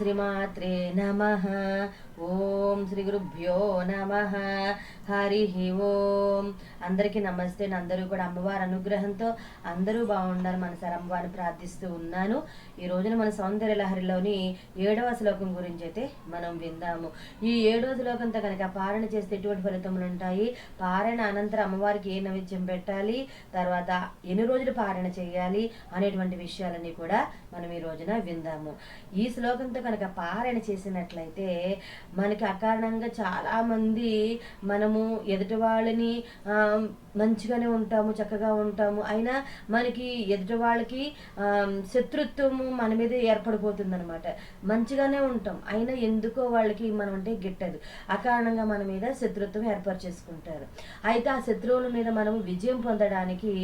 శ్రీమాత్రే నమ ఓం శ్రీ గురుభ్యో నమ. హరి ఓం. అందరికీ నమస్తే అందరూ కూడా అమ్మవారి అనుగ్రహంతో అందరూ బాగుండాలి మనసారి అమ్మవారిని ప్రార్థిస్తూ ఉన్నాను. ఈ రోజున మన సౌందర్య లహరిలోని ఏడవ శ్లోకం గురించి అయితే మనం విందాము. ఈ ఏడవ శ్లోకంతో కనుక పారణ చేస్తే ఎటువంటి ఫలితములు ఉంటాయి? పారణ అనంతరం అమ్మవారికి ఏ నైవేద్యం పెట్టాలి? తర్వాత ఎన్ని రోజులు పారణ చేయాలి? అనేటువంటి విషయాలన్నీ కూడా మనం ఈ రోజున విందాము. ఈ శ్లోకంతో కనుక పారణ చేసినట్లయితే మనకి అకారణంగా చాలా మంది మనము ఎదుటి వాళ్ళని మంచిగానే ఉంటాము చక్కగా ఉంటాము. అయినా మనకి ఎదుటి వాళ్ళకి శత్రుత్వము మన మీద ఏర్పడిపోతుంది అనమాట మంచిగానే ఉంటాం. అయినా ఎందుకో వాళ్ళకి మనం అంటే గిట్టదు. అకారణంగా మన మీద శత్రుత్వం ఏర్పాటు చేసుకుంటారు అయితే ఆ శత్రువుల మీద మనం విజయం పొందడానికి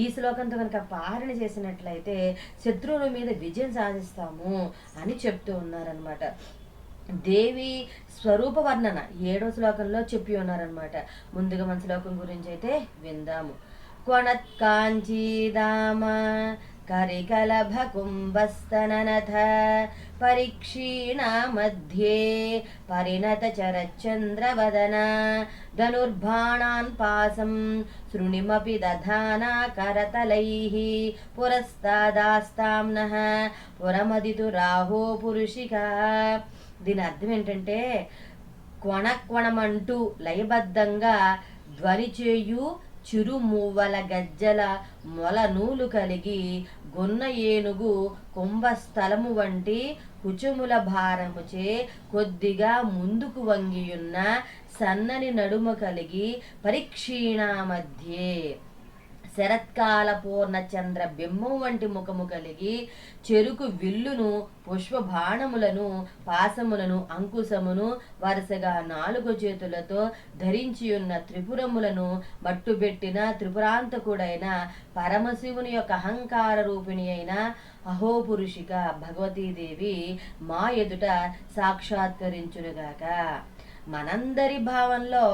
ఈ శ్లోకంతో కనుక పారణ చేసినట్లయితే శత్రువుల మీద విజయం సాధిస్తాము అని చెప్తూ ఉన్నారనమాట దేవి స్వరూప వర్ణన. ఏడో శ్లోకంలో చెప్పి ఉన్నారనమాట ముందుగా మన శ్లోకం గురించి అయితే విందాము. కొణత్కాంచీదామ కరికలభ కుంభస్తననథ పరీక్షీణ మధ్యే పరిణత చరచంద్రవదన ధనుర్బాణాన్ పాసం శృణిమపి దధానా కరతలై పురస్తాదాస్తాంనః పురమదితు రాహో పురుషిక దీని అర్థం ఏంటంటే క్వణక్వణమంటూ లయబద్ధంగా ధ్వని చేయు చిరుమువ్వల గజ్జల మొల నూలు కలిగి గొన్న ఏనుగు కుంభస్థలము వంటి కుచుముల భారముచే కొద్దిగా ముందుకు వంగియున్న సన్నని నడుమ కలిగి పరిక్షీణా మధ్యే శరత్కాల పూర్ణచంద్ర బింబం వంటి ముఖము కలిగి చెరుకు విల్లును పుష్పబాణములను పాసములను అంకుశమును వరుసగా నాలుగు చేతులతో ధరించి ఉన్న త్రిపురములను మట్టుబెట్టిన త్రిపురాంతకుడైన పరమశివుని యొక్క అహంకార రూపిణి అయిన అహోపురుషిక భగవతీదేవి మా ఎదుట సాక్షాత్కరించునుగాక. మనందరి భావంలో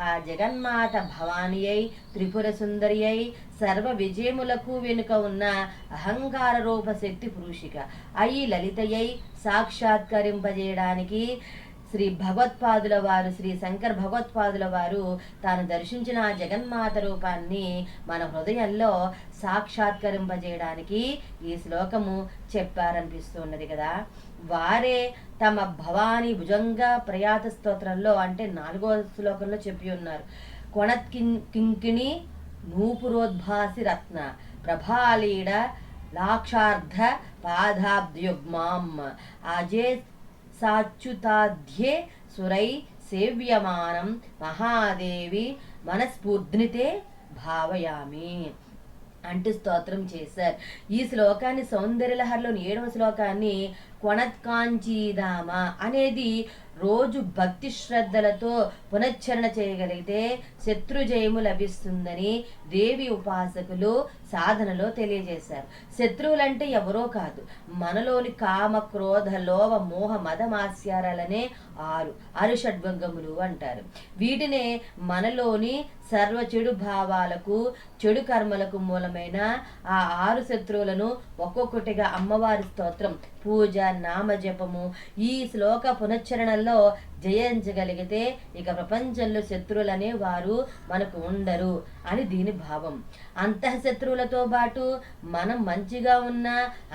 ఆ జగన్మాత భవాని అయి త్రిపుర సుందరి అయి సర్వ విజయములకు వెనుక ఉన్న అహంకార రూప శక్తి పురుషిక అయి లలితయ్యై సాక్షాత్కరింపజేయడానికి శ్రీ భగవత్పాదుల వారు శ్రీ శంకర్ భగవత్పాదుల వారు తాను దర్శించిన ఆ జగన్మాత రూపాన్ని మన హృదయంలో సాక్షాత్కరింపజేయడానికి ఈ శ్లోకము చెప్పారనిపిస్తున్నది కదా. వారే తమ భవాని భుజంగ ప్రయాత స్తోత్రంలో అంటే నాలుగో శ్లోకంలో చెప్పి ఉన్నారు. కొణత్ కింకిణి నూపురోద్భాసి రత్న ప్రభాళీడ లాక్షార్ధ పాదాబ్ద్యుగ్మాం అజే సాచ్యుతాధ్యే సురై సేవ్యమానం మహాదేవి మనస్ఫూర్ధినితే భావయామి అంటూ స్తోత్రం చేశారు. ఈ శ్లోకాన్ని సౌందర్యలహరిలోని ఏడవ శ్లోకాన్ని కొణత్కాంచీదామ అనేది రోజు భక్తి శ్రద్ధలతో పునశ్చరణ చేయగలిగితే శత్రుజయము లభిస్తుందని దేవి ఉపాసకులు సాధనలో తెలియజేశారు. శత్రువులంటే ఎవరో కాదు మనలోని కామ క్రోధ లోభ మోహ మదమాస్యారాలనే ఆరు ఆరు. షడ్భంగములు అంటారు. వీటినే మనలోని సర్వ చెడు భావాలకు చెడు కర్మలకు మూలమైన ఆ ఆరు శత్రువులను ఒక్కొక్కటిగా అమ్మవారి స్తోత్రం పూజ నామజపము ఈ శ్లోక పునశ్చరణలో జయించగలిగితే ఇక ప్రపంచంలో శత్రువులనే వారు మనకు ఉండరు అని దీని భావం. అంతః శత్రువులతో పాటు మనం మంచిగా ఉన్న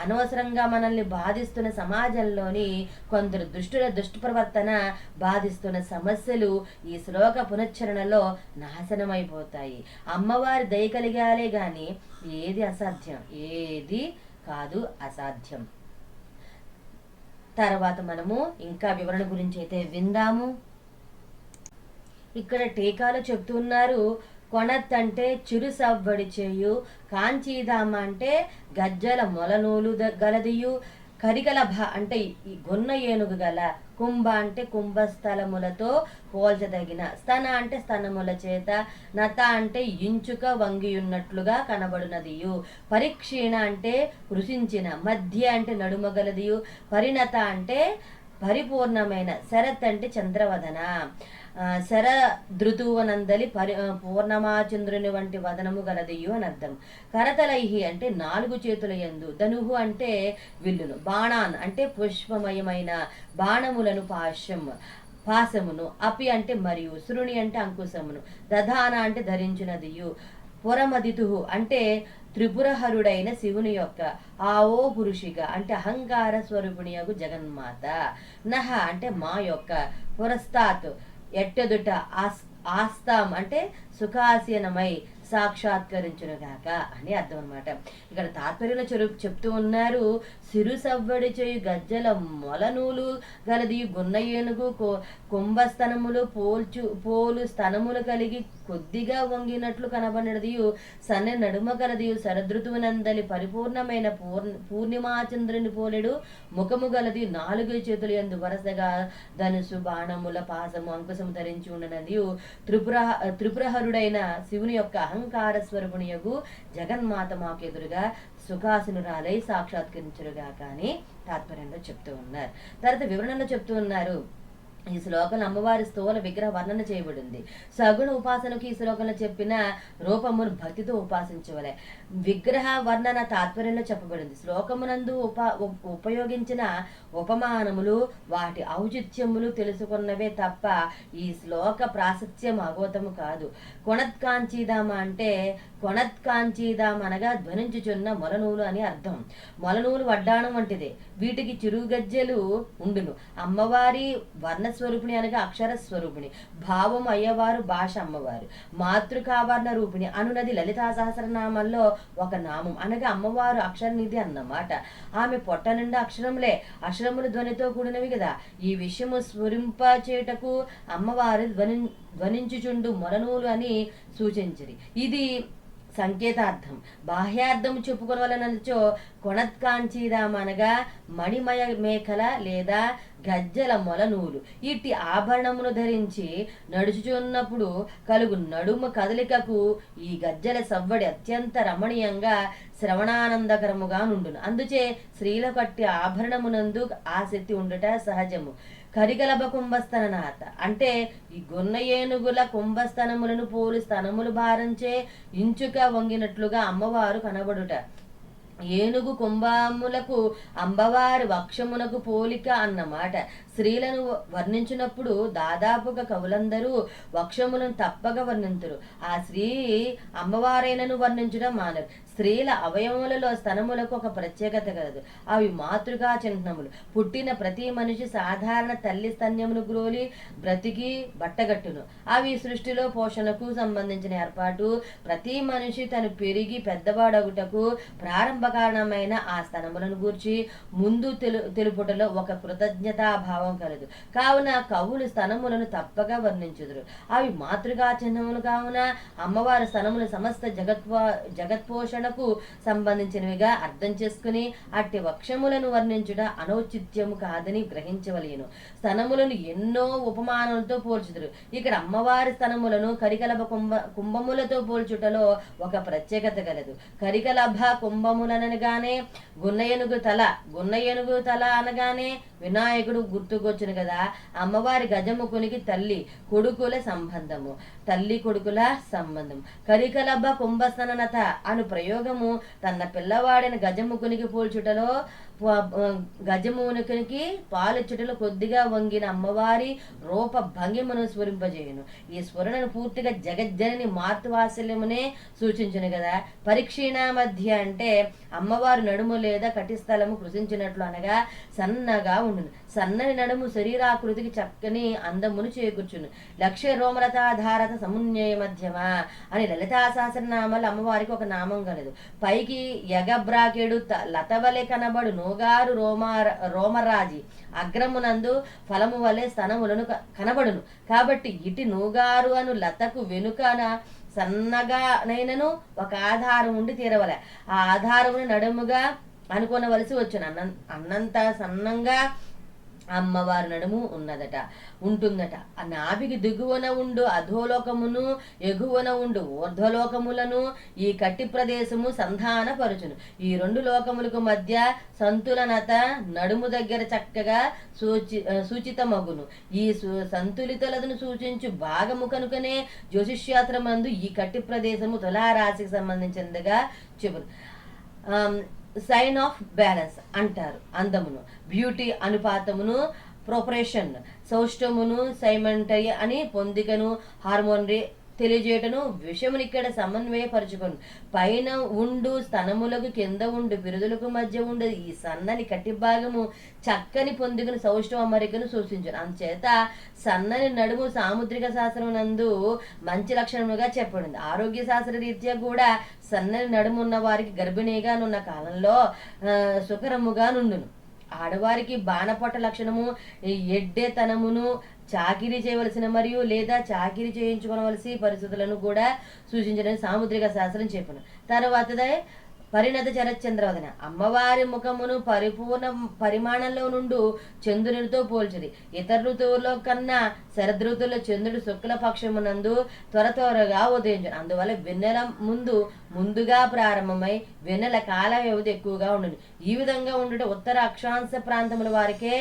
అనవసరంగా మనల్ని బాధిస్తున్న సమాజంలోని కొందరు దుష్టుల దుష్ప్రవర్తన బాధిస్తున్న సమస్యలు ఈ శ్లోక పునశ్చరణలో నాశనమైపోతాయి. అమ్మవారి దయ కలిగాలే కానీ ఏది అసాధ్యం? ఏది కాదు అసాధ్యం. తర్వాత మనము ఇంకా వివరణ గురించి అయితే విందాము. ఇక్కడ టీకాలు చెప్తున్నారు కొణత్ అంటే చిరు సవ్వడి చేయు కాంచీదామ అంటే గజ్జల మొలనూలు ద- గలదియు కరిగలభ అంటే ఈ గొన్న ఏనుగు గల కుంభ అంటే కుంభస్థలములతో పోల్చదగిన స్తన అంటే స్తనముల చేత నత అంటే ఇంచుక వంగియున్నట్లుగా కనబడునదియు. పరిక్షీణ అంటే కృషించిన మధ్య అంటే నడుమగలదియు. పరిణత అంటే పరిపూర్ణమైన శరత్ అంటే చంద్రవదన. శర ధృతువనందలి పరి పూర్ణమాచంద్రుని వంటి వదనము గలదియు అని అర్థం. కరతలైహి అంటే నాలుగు చేతుల యందు ధనుహు అంటే విల్లును బాణాన్ అంటే పుష్పమయమైన బాణములను పాశ్యం పాశమును అపి అంటే మరియు శృణి అంటే అంకుశమును దధాన అంటే ధరించినదియు పురమదితు అంటే త్రిపురహరుడైన శివుని యొక్క ఆవో పురుషిగా అంటే అహంకార స్వరూపిణి యొక్క జగన్మాత. నహ అంటే మా యొక్క పురస్తాత్ ఎట్టెదుట ఆస్ ఆస్తాం అంటే సుఖాసీనమై సాక్షాత్కరించును గాక అని అర్థం అనమాట ఇక్కడ తాత్పర్యంలో చెరు చెప్తూ ఉన్నారు సిరు సవ్వడి చేయు గజ్జల మొలనూలు గలది గున్న ఏనుగు కుంభ స్థనములు పోల్చు పోలు స్తనములు కలిగి కొద్దిగా వంగినట్లు కనబడినది సన్న నడుమ గలది శరదృతువునందలి పరిపూర్ణమైన పూర్ణ పూర్ణిమాచంద్రుని పోలెడు ముఖము గలది నాలుగు చేతులు ఎందు వరసగా ధనుసు బాణముల పాసము అంకుశము ధరించి ఉండనది త్రిపుర త్రిపురహరుడైన శివుని యొక్క అహంకార స్వరూపునియగు జగన్మాత మాకు ఎదురుగా సుఖాసునురాలై సాక్షాత్కరించరుగా కానీ తాత్పర్యంలో చెప్తూ ఉన్నారు. తర్వాత వివరణలో చెప్తూ ఉన్నారు. ఈ శ్లోకంలో అమ్మవారి స్థూల విగ్రహ వర్ణన చేయబడింది. సగుణ ఉపాసనకు ఈ శ్లోకంలో చెప్పిన రూపమును భక్తితో ఉపాసించవలే. విగ్రహ వర్ణన తాత్పర్యంలో చెప్పబడింది. శ్లోకమునందు ఉప ఉపయోగించిన ఉపమానములు వాటి ఔచిత్యములు తెలుసుకున్నవే తప్ప ఈ శ్లోక ప్రాశస్త్యం అగోతము కాదు. కొణత్కాంచీదామ అంటే కొణత్కాంచీదాం అనగా ధ్వనించుచున్న మొలనూలు అని అర్థం. మొలనూలు వడ్డాణం వంటిదే. వీటికి చిరుగజ్జెలు ఉండును. అమ్మవారి వర్ణ స్వరూపిణి అనగా అక్షర స్వరూపిణి. భావం అయ్యవారు భాష అమ్మవారు. మాతృకావర్ణ రూపిణి అనునది లలితా సహస్రనామంలో ఒక నామం. అనగా అమ్మవారు అక్షరనిధి అన్నమాట. ఆమె పొట్ట నిండా అక్షరములే. అక్షరములు ధ్వనితో కూడినవి కదా. ఈ విషయము స్ఫురింపచేటకు అమ్మవారు ధ్వని ధ్వనించుచుండు మొలనూలు అని సూచించరు. ఇది సంకేతార్థం. బాహ్యార్థం చెప్పుకోవాలనచో కొణత్కాంచీదాం అనగా మణిమయ మేఖల లేదా గజ్జల మొలనూలు ఇట్టి ఆభరణమును ధరించి నడుచుచున్నప్పుడు కలుగు నడుమ కదలికకు ఈ గజ్జల సవ్వడి అత్యంత రమణీయంగా శ్రవణానందకరముగా నుండును. అందుచే స్త్రీల కట్టి ఆభరణమునందు ఆసక్తి ఉండట సహజము. కరిగలభ కుంభస్థననాథ. అంటే ఈ గున్న ఏనుగుల కుంభస్తనములను పోలి స్తనములు భారంచే ఇంచుక వంగినట్లుగా అమ్మవారు కనబడుట. ఏనుగు కుంభములకు అంబవారి వక్షమునకు పోలిక అన్నమాట. స్త్రీలను వర్ణించినప్పుడు దాదాపుగా కవులందరూ వక్షములను తప్పక వర్ణించరు ఆ స్త్రీ అమ్మవారైనను వర్ణించడం మానరు. స్త్రీల అవయవములలో స్తనములకు ఒక ప్రత్యేకత కలదు. అవి మాతృకా చిహ్నములు. పుట్టిన ప్రతి మనిషి సాధారణ తల్లి స్తన్యమును గ్రోలి బ్రతికి బట్టగట్టును. అవి సృష్టిలో పోషణకు సంబంధించిన ఏర్పాటు. ప్రతి మనిషి తను పెరిగి పెద్దవాడగుటకు ప్రారంభ కారణమైన ఆ స్తనములను గూర్చి ముందు తెలు తెలుపుటలో ఒక కృతజ్ఞతాభావం కలదు. కావున కవులు స్తనములను తప్పగా వర్ణించుదురు. అవి మాతృగా చిహ్నములు కావున అమ్మవారి స్తనములు సమస్త జగత్వా జగత్పోషణకు సంబంధించినవిగా అర్థం చేసుకుని అట్టి వక్షములను వర్ణించుట అనౌచిత్యము కాదని గ్రహించవలేను. స్తనములను ఎన్నో ఉపమానాలతో పోల్చుదురు. ఇక్కడ అమ్మవారి స్తనములను కరికలభ కుంభ కుంభములతో పోల్చుటలో ఒక ప్రత్యేకత కలదు. కరికలభ కుంభములనగానే గున్న ఏనుగు తల గున్న ఏనుగు తల అనగానే వినాయకుడు గుర్తు గుర్తుకొచ్చును కదా? అమ్మవారి గజముఖునికి తల్లి కొడుకుల సంబంధము. తల్లి కొడుకుల సంబంధం. కరికలబ్బ కుంభసననత అను ప్రయోగము తన పిల్లవాడిని గజముఖునికి పోల్చుటలో ప- గజముఖునికి కొద్దిగా వంగిన అమ్మవారి రూప భంగిమను స్ఫురింపజేయును. ఈ స్ఫురణను పూర్తిగా జగజ్జనని మార్తువాత్సల్యమునే సూచించును కదా. పరీక్షీణ మధ్య అంటే అమ్మవారి నడుము లేదా కటిస్థలము కృషించినట్లు అనగా సన్నగా ఉండును. సన్నని నడుము శరీరాకృతికి చక్కని అందమును చేకూర్చును. లక్ష్య రోమలతాధారత సమున్యయ మధ్యమ అని లలితా సహస్రనామాలు అమ్మవారికి ఒక నామం కలదు. పైకి ఎగబ్రాకెడు త- కనబడును. నోగారు రోమార రోమరాజి అగ్రమునందు ఫలము వలె స్తనములను క- కనబడును. కాబట్టి ఇటు నూగారు అను లతకు వెనుకన సన్నగానైనను ఒక ఆధారం ఉండి తీరవలె. ఆ ఆధారమును నడుముగా అనుకొనవలసి వచ్చును. అన్నం అన్నంత సన్నంగా అమ్మవారి నడుము ఉన్నదట ఉంటుందట. నాభికి దిగువన ఉండు అధోలోకమును ఎగువన ఉండు ఊర్ధ్వలోకములను ఈ కట్టి ప్రదేశము సంధానపరుచును. ఈ రెండు లోకములకు మధ్య సంతులనత నడుము దగ్గర చక్కగా సూచి సూచితమగును. ఈ సు- సంతులితలను సూచించు భాగము కనుకనే జ్యోతిష్యాస్త్రమందు ఈ కట్టి ప్రదేశము తులారాశికి సంబంధించినదిగా చెబు సైన్ ఆఫ్ బ్యాలెన్స్ అంటారు అందమును. బ్యూటీ అనుపాతమును ప్రొపరేషన్ సౌష్టమును సైమంటరీ అని పొందికను హార్మోనరీ తెలియజేయటను విషయమును ఇక్కడ సమన్వయపరచుకోను. పైన ఉండు స్తనములకు కింద ఉండు బిరుదులకు మధ్య ఉండు ఈ సన్నని కట్టి భాగము చక్కని పొందుకుని సౌష్ఠవ అమరికను సూచించను. అందుచేత సన్నని నడుము సాముద్రిక శాస్త్రం నందు మంచి లక్షణముగా చెప్పబడింది. ఆరోగ్య శాస్త్ర రీత్యా కూడా సన్నని నడుము ఉన్న వారికి గర్భిణీగా నున్న కాలంలో సుఖరముగా నుండును ఆడవారికి బాణపట్ట లక్షణము ఈ ఎడ్డేతనమును చాకిరీ చేయవలసిన మరియు లేదా చాకిరీ చేయించుకోవలసి పరిస్థితులను కూడా సూచించడానికి సాముద్రిక శాస్త్రం చెప్పను. తర్వాతదే పరిణత చరచంద్రవదన అమ్మవారి ముఖమును పరిపూర్ణ పరిమాణంలో నుండు చంద్రునితో పోల్చిది ఇతర ఋతువుల్లో కన్నా శరదృతువులో చంద్రుడు శుక్లపక్షమునందు త్వర త్వరగా ఉదయించను. అందువల్ల వెన్నెల ముందు ముందుగా ప్రారంభమై వెన్నెల కాల వ్యవధి ఎక్కువగా ఉండును. ఈ విధంగా ఉండుట ఉత్తర అక్షాంశ ప్రాంతముల వారికే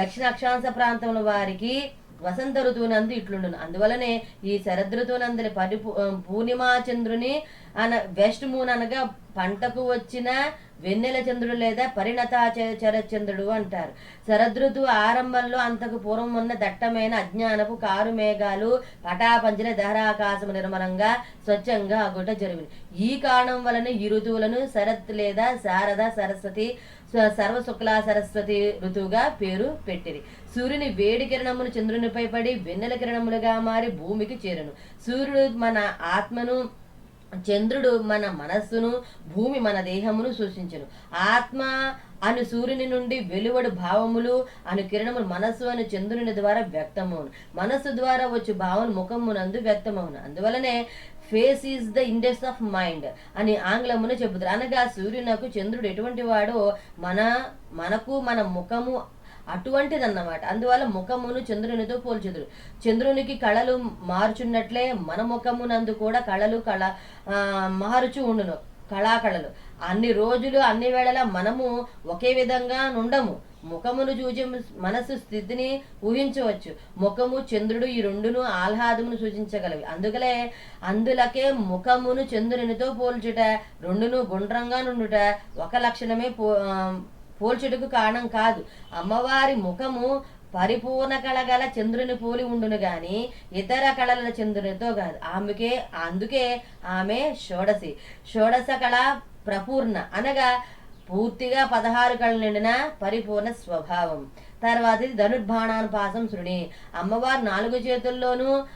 దక్షిణ అక్షాంశ ప్రాంతముల వారికి వసంత ఋతువునందు ఇట్లుండును. అందువలనే ఈ శరదృతువునందలి పరిపూ పూర్ణిమాచంద్రుని పూర్ణిమా చంద్రుని అన వెస్ట్ మూన్ అనగా పంటకు వచ్చిన వెన్నెల చంద్రుడు లేదా పరిణత చ- చరచంద్రుడు అంటారు. శరదృతువు ఆరంభంలో అంతకు పూర్వం ఉన్న దట్టమైన అజ్ఞానపు కారు మేఘాలు పటాపంచల దహరాకాశము నిర్మలంగా స్వచ్ఛంగా అగుట జరిగింది ఈ కారణం వలన ఈ ఋతువులను శరత్ లేదా శారద సరస్వతి సర్వ శుక్లా సరస్వతి ఋతువుగా పేరు పెట్టిరి. సూర్యుని వేడి కిరణములు చంద్రునిపై పడి వెన్నెల కిరణములుగా మారి భూమికి చేరును. సూర్యుడు మన ఆత్మను చంద్రుడు మన మనస్సును భూమి మన దేహమును సూచించను ఆత్మ అను సూర్యుని నుండి వెలువడు భావములు అను కిరణములు మనస్సు అను చంద్రుని ద్వారా వ్యక్తమవును. మనస్సు ద్వారా వచ్చే భావన ముఖమునందు వ్యక్తమవును. అందువలనే face is the index of mind అని ఆంగ్లమును చెబుతారు. అనగా సూర్యునకు చంద్రుడు ఎటువంటి వాడో మన మనకు మన ముఖము అటువంటిదన్నమాట. అందువల్ల ముఖమును చంద్రునితో పోల్చుదురు చంద్రునికి కళలు మారుచున్నట్లే మన ముఖమునందు కూడా కళలు కళ మారుచు ఉండును. కళాకళలు. అన్ని రోజులు అన్ని వేళలా మనము ఒకే విధంగా నుండము. ముఖమును చూచి మనసు స్థితిని ఊహించవచ్చు. ముఖము చంద్రుడు ఈ రెండును ఆహ్లాదమును సూచించగలవి. అందుకలే అందులకే ముఖమును చంద్రునితో పోల్చుట రెండును గుండ్రంగా నుండుట ఒక లక్షణమే పో పోల్చుటకు కారణం కాదు. అమ్మవారి ముఖము పరిపూర్ణ కళ గల చంద్రుని పోలి ఉండును గాని ఇతర కళల చంద్రునితో కాదు. ఆమెకే అందుకే ఆమె షోడసి షోడశ కళ ప్రపూర్ణ. అనగా పూర్తిగా పదహారు కళలు నిండిన పరిపూర్ణ స్వభావం. తర్వాత ఇది ధనుర్బాణానుపాసం శృణి. అమ్మవారు నాలుగు చేతుల్లోనూ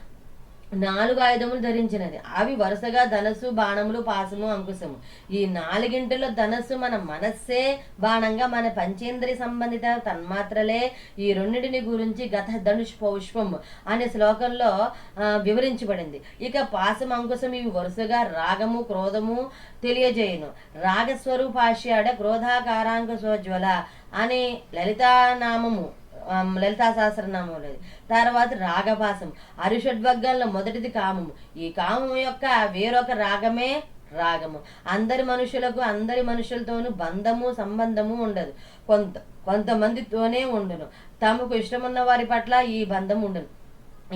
నాలుగు ఆయుధములు ధరించినది. అవి వరుసగా ధనస్సు బాణములు పాసము అంకుశము. ఈ నాలుగింటిలో ధనస్సు మన మనస్సే బాణంగా మన పంచేంద్రియ సంబంధిత తన్మాత్రలే. ఈ రెండింటిని గురించి గత ధనుష్ పౌష్పం అనే శ్లోకంలో వివరించబడింది. ఇక పాసం అంకుశం ఇవి వరుసగా రాగము క్రోధము తెలియజేయును. రాగస్వరూపాశ్యాడ క్రోధాకారాంక సోజ్వల అనే లలితానామము. లలితా సహస్రనామం లేదు. తర్వాత రాగపాసం అరిషడ్వర్గాల్లో మొదటిది కామము. ఈ కామం యొక్క వేరొక రాగమే రాగము. అందరి మనుషులకు అందరి మనుషులతోనూ బంధము సంబంధము ఉండదు. కొంత కొంతమందితోనే ఉండును. తమకు ఇష్టమున్న వారి పట్ల ఈ బంధం ఉండను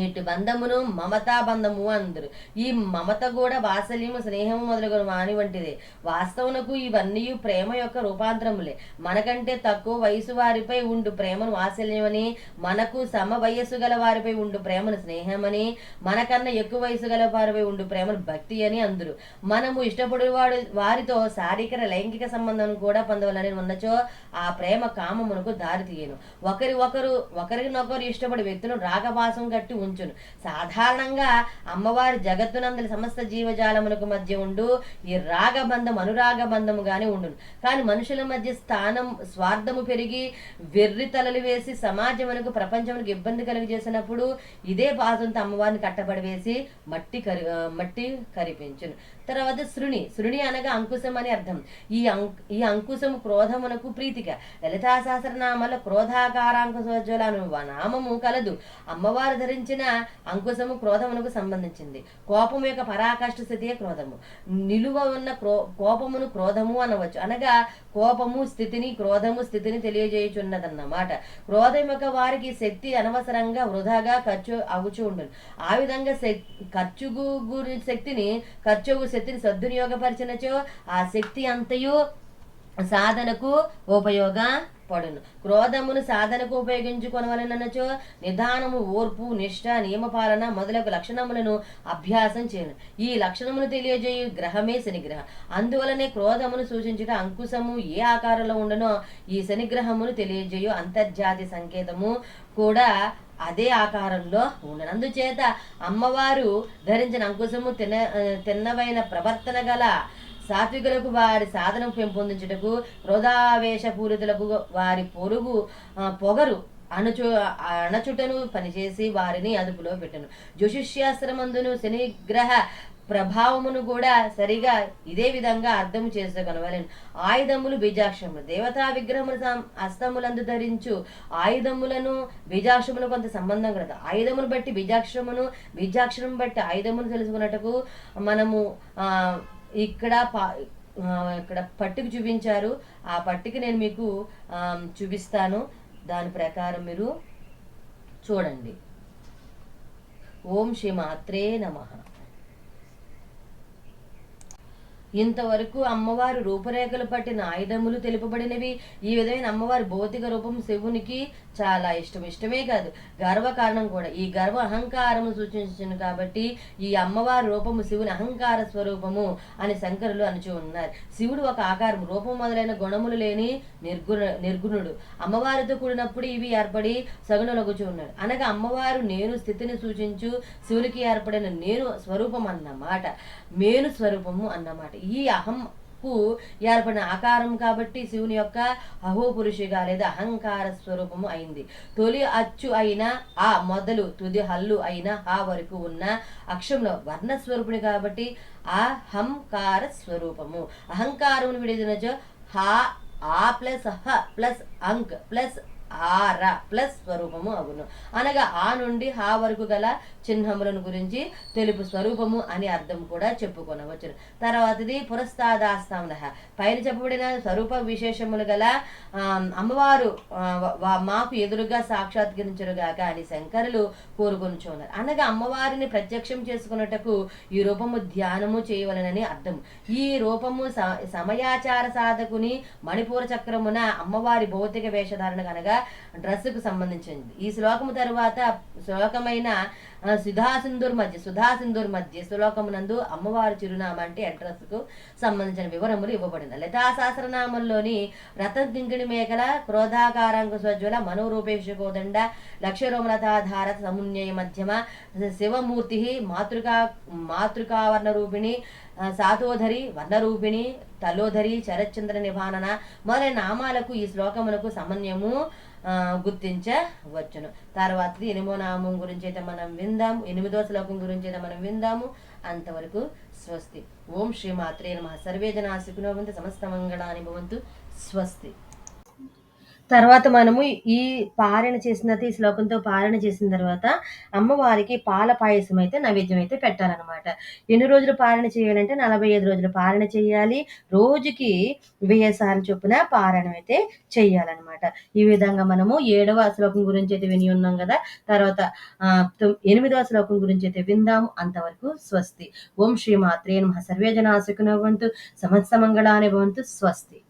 ఇటు బంధమును మమతా బంధము అందరు. ఈ మమత కూడా వాత్సల్యము స్నేహము మొదలగు మాని వంటిదే. వాస్తవనకు ఇవన్నీ ప్రేమ యొక్క రూపాంతరములే. మనకంటే తక్కువ వయసు వారిపై ఉండు ప్రేమను వాత్సల్యమని మనకు సమ వయస్సు గల వారిపై ఉండు ప్రేమను స్నేహమని మనకన్నా ఎక్కువ వయసు గల వారిపై ఉండు ప్రేమను భక్తి అని అందరు. మనము ఇష్టపడే వాడు వారితో శారీరక లైంగిక సంబంధం కూడా పొందవాలని ఉన్నచో ఆ ప్రేమ కామమునకు దారి తీయను. ఒకరి ఒకరు ఒకరినొకరు ఇష్టపడే వ్యక్తులు రాగపాసం కట్టి ఉంచును. సాధారణంగా అమ్మవారి జగత్తునందలి సమస్త జీవజాలములకు మధ్య ఉండు ఈ రాగబంధం అనురాగబంధముగానే ఉండును. కానీ మనుషుల మధ్య స్థానం స్వార్థము పెరిగి వెర్రి తలలు వేసి సమాజమునకు ప్రపంచమునకు ఇబ్బంది కలిగజేసినప్పుడు ఇదే పాసంతో అమ్మవారిని కట్టబడి వేసి మట్టి కరి మట్టి కరిపించును. తర్వాత శృణి. శృణి అనగా అంకుశం అని అర్థం. ఈ అంక్ ఈ అంకుశము క్రోధమునకు ప్రీతిక. లలితా సహస్రనామల క్రోధాకారాంకుశోజ్వల నామము కలదు. అమ్మవారు ధరించిన అంకుశము క్రోధమునకు సంబంధించింది. కోపము యొక్క పరాకాష్ఠ స్థితియే క్రోధము. నిలువ ఉన్న క్రో కోపమును క్రోధము అనవచ్చు. అనగా కోపము స్థితిని క్రోధము స్థితిని తెలియజేయుచున్నదన్నమాట. క్రోధం యొక్క వారికి శక్తి అనవసరంగా వృధాగా ఖర్చు అవుచు ఉండును ఆ విధంగా శక్- ఖర్చుగు గురి శక్తిని ఖర్చుగు శక్తిని సద్వినియోగపరిచినచో ఆ శక్తి అంతయు సాధనకు ఉపయోగపడును. క్రోధమును సాధనకు ఉపయోగించుకొనవలనచో నిదానము ఓర్పు నిష్ఠ నియమపాలన మొదలగు లక్షణములను అభ్యాసం చేయను. ఈ లక్షణములు తెలియజేయు గ్రహమే శనిగ్రహం. అందువలనే క్రోధమును సూచించుట అంకుశము ఏ ఆకారంలో ఉండనో ఈ శనిగ్రహమును తెలియజేయు అంతర్జాతి సంకేతము కూడా అదే ఆకారంలో ఉండనందుచేత అమ్మవారు ధరించిన అంకుశము తిన తిన్నవైన ప్రవర్తన గల సాత్వికులకు వారి సాధన పెంపొందించుటకు క్రోధావేశ పూరితులకు వారి పొరుగు పొగరు అణచు అణచుటను పనిచేసి వారిని అదుపులో పెట్టను. జ్యోతిష్యాస్త్రమందును శనిగ్రహ ప్రభావమును కూడా సరిగా ఇదే విధంగా అర్థం చేసుకోగలవలేను ఆయుధములు బీజాక్షరములు దేవతా విగ్రహములు అస్తములందు ధరించు ఆయుధములను బీజాక్షరములు కొంత సంబంధం కలదు. ఆయుధమును బట్టి బీజాక్షరమును బీజాక్షరం బట్టి ఆయుధమును తెలుసుకున్నట్టుకు మనము ఇక్కడ పా ఇక్కడ పట్టుకు చూపించారు. ఆ పట్టుకు నేను మీకు చూపిస్తాను. దాని ప్రకారం మీరు చూడండి. ఓం శ్రీ మాత్రే నమః. ఇంతవరకు అమ్మవారు రూపురేఖలు పట్టిన ఆయుధములు తెలుపబడినవి. ఈ విధమైన అమ్మవారి భౌతిక రూపం శివునికి చాలా ఇష్టం. ఇష్టమే కాదు గర్వ కారణం కూడా. ఈ గర్వ అహంకారము సూచించను కాబట్టి ఈ అమ్మవారి రూపము శివుని అహంకార స్వరూపము అని శంకరులు అనుచు ఉన్నారు. శివుడు ఒక ఆకారం రూపం మొదలైన గుణములు లేని నిర్గుణ నిర్గుణుడు. అమ్మవారితో కూడినప్పుడు ఇవి ఏర్పడి సగుణలగుచు ఉన్నాడు అనగా అమ్మవారు నేను స్థితిని సూచించు శివునికి ఏర్పడిన నేను స్వరూపం అన్నమాట. మేను స్వరూపము అన్నమాట. ఈ అహం కు ఏర్పడిన ఆకారం కాబట్టి శివుని యొక్క అహోపురుషిగా లేదా అహంకార స్వరూపము అయింది. తొలి అచ్చు అయిన ఆ మొదలు తుది హల్లు అయిన ఆ వరకు ఉన్న అక్షంలో వర్ణ స్వరూపుని కాబట్టి అహంకార స్వరూపము. అహంకారమును విడిచినచో హా ఆ ప్లస్ హ ప్లస్ అంక్ ప్లస్ ఆర ప్లస్ స్వరూపము అగును అనగా ఆ నుండి హా వరకు గల చిహ్నములను గురించి తెలుపు స్వరూపము అని అర్థం కూడా చెప్పుకొనవచ్చును. తర్వాతది పురస్తాదాస్తాంన పైన చెప్పబడిన స్వరూప విశేషములు గల అమ్మవారు మాకు ఎదురుగా సాక్షాత్కరించరుగాక అని శంకరులు కోరుకొనుచున్నారు. అనగా అమ్మవారిని ప్రత్యక్షం చేసుకున్నటకు ఈ రూపము ధ్యానము చేయవలనని అర్థం. ఈ రూపము సమయాచార సాధకుని మణిపూర చక్రమున అమ్మవారి భౌతిక వేషధారణ కనుక డ్రెస్సుకు సంబంధించింది ఈ శ్లోకము తరువాత శ్లోకమైన సుధాసింధుర్ మధ్య సుధాసింధుర్ మధ్య శ్లోకమునందు అమ్మవారి చిరునామా అంటే అడ్రస్కు సంబంధించిన వివరములు ఇవ్వబడింది. లతా సహస్రనామంలోని రతన్ మేకల క్రోధాకారాంక స్వజ్వల మనోరూపేషకోదండ లక్ష్యరోమలతాధార సమున్యయ మధ్యమ శివమూర్తి మాతృకా మాతృకావర్ణ రూపిణి సాతోధరి వర్ణరూపిణి తలోధరి శరచంద్ర నిభానన మొదలైన నామాలకు ఈ శ్లోకమునకు సమన్యము గుర్తించవచ్చును. తర్వాత ఎనిమో నామం గురించి అయితే మనం విందాము ఎనిమిదో శ్లోకం గురించి అయితే మనం విందాము. అంతవరకు స్వస్తి. ఓం శ్రీ మాత్రే నమ. సర్వే జనా సుఖినో భవంతు. సమస్త మంగళాని భవంతు. స్వస్తి. తర్వాత మనము ఈ పారణ చేసిన ఈ శ్లోకంతో పారణ చేసిన తర్వాత అమ్మవారికి పాల పాయసం అయితే నైవేద్యం అయితే పెట్టాలన్నమాట. ఎన్ని రోజులు పారణ చేయాలంటే నలభై ఐదు రోజులు పారణ చేయాలి. రోజుకి వెయ్యి సార్లు చొప్పున పారాయణం అయితే చేయాలన్నమాట. ఈ విధంగా మనము ఏడవ శ్లోకం గురించి అయితే విని ఉన్నాం కదా తర్వాత ఆ, తొమ్- ఎనిమిదవ శ్లోకం గురించి అయితే విందాము. అంతవరకు స్వస్తి. ఓం శ్రీ మాత్రే నమ. సర్వే జనా సుఖినో భవంతు. సమస్త మంగళాని భవంతు. స్వస్తి.